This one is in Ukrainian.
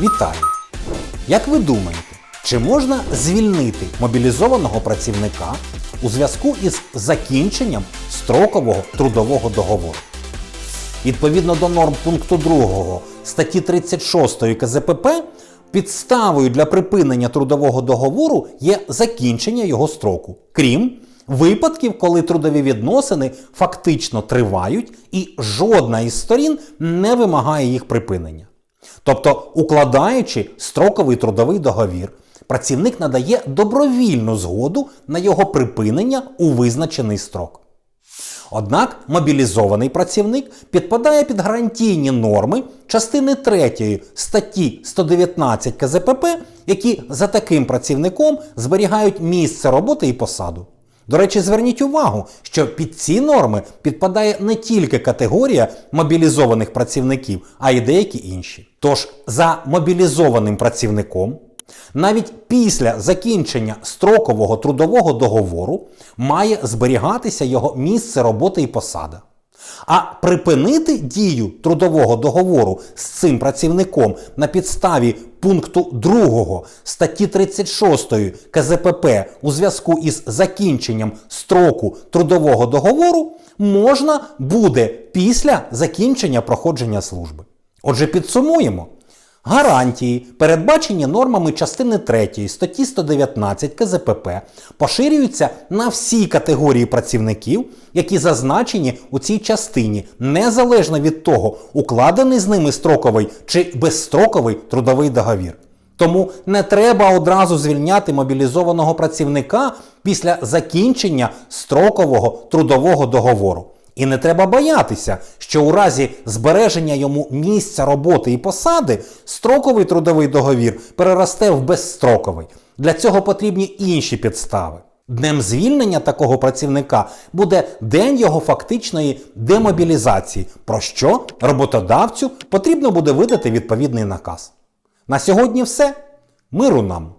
Вітаю! Як ви думаєте, чи можна звільнити мобілізованого працівника у зв'язку із закінченням строкового трудового договору? Відповідно до норм пункту 2 статті 36 КЗПП, підставою для припинення трудового договору є закінчення його строку, крім випадків, коли трудові відносини фактично тривають і жодна із сторін не вимагає їх припинення. Тобто, укладаючи строковий трудовий договір, працівник надає добровільну згоду на його припинення у визначений строк. Однак мобілізований працівник підпадає під гарантійні норми частини 3 статті 119 КЗПП, які за таким працівником зберігають місце роботи і посаду. До речі, зверніть увагу, що під ці норми підпадає не тільки категорія мобілізованих працівників, а й деякі інші. Тож за мобілізованим працівником навіть після закінчення строкового трудового договору має зберігатися його місце роботи і посада. А припинити дію трудового договору з цим працівником на підставі пункту 2 статті 36 КЗПП у зв'язку із закінченням строку трудового договору можна буде після закінчення проходження служби. Отже, підсумуємо. Гарантії, передбачені нормами частини 3 статті 119 КЗПП, поширюються на всі категорії працівників, які зазначені у цій частині, незалежно від того, укладений з ними строковий чи безстроковий трудовий договір. Тому не треба одразу звільняти мобілізованого працівника після закінчення строкового трудового договору. І не треба боятися, що у разі збереження йому місця роботи і посади строковий трудовий договір переросте в безстроковий. Для цього потрібні інші підстави. Днем звільнення такого працівника буде день його фактичної демобілізації, про що роботодавцю потрібно буде видати відповідний наказ. На сьогодні все. Миру нам!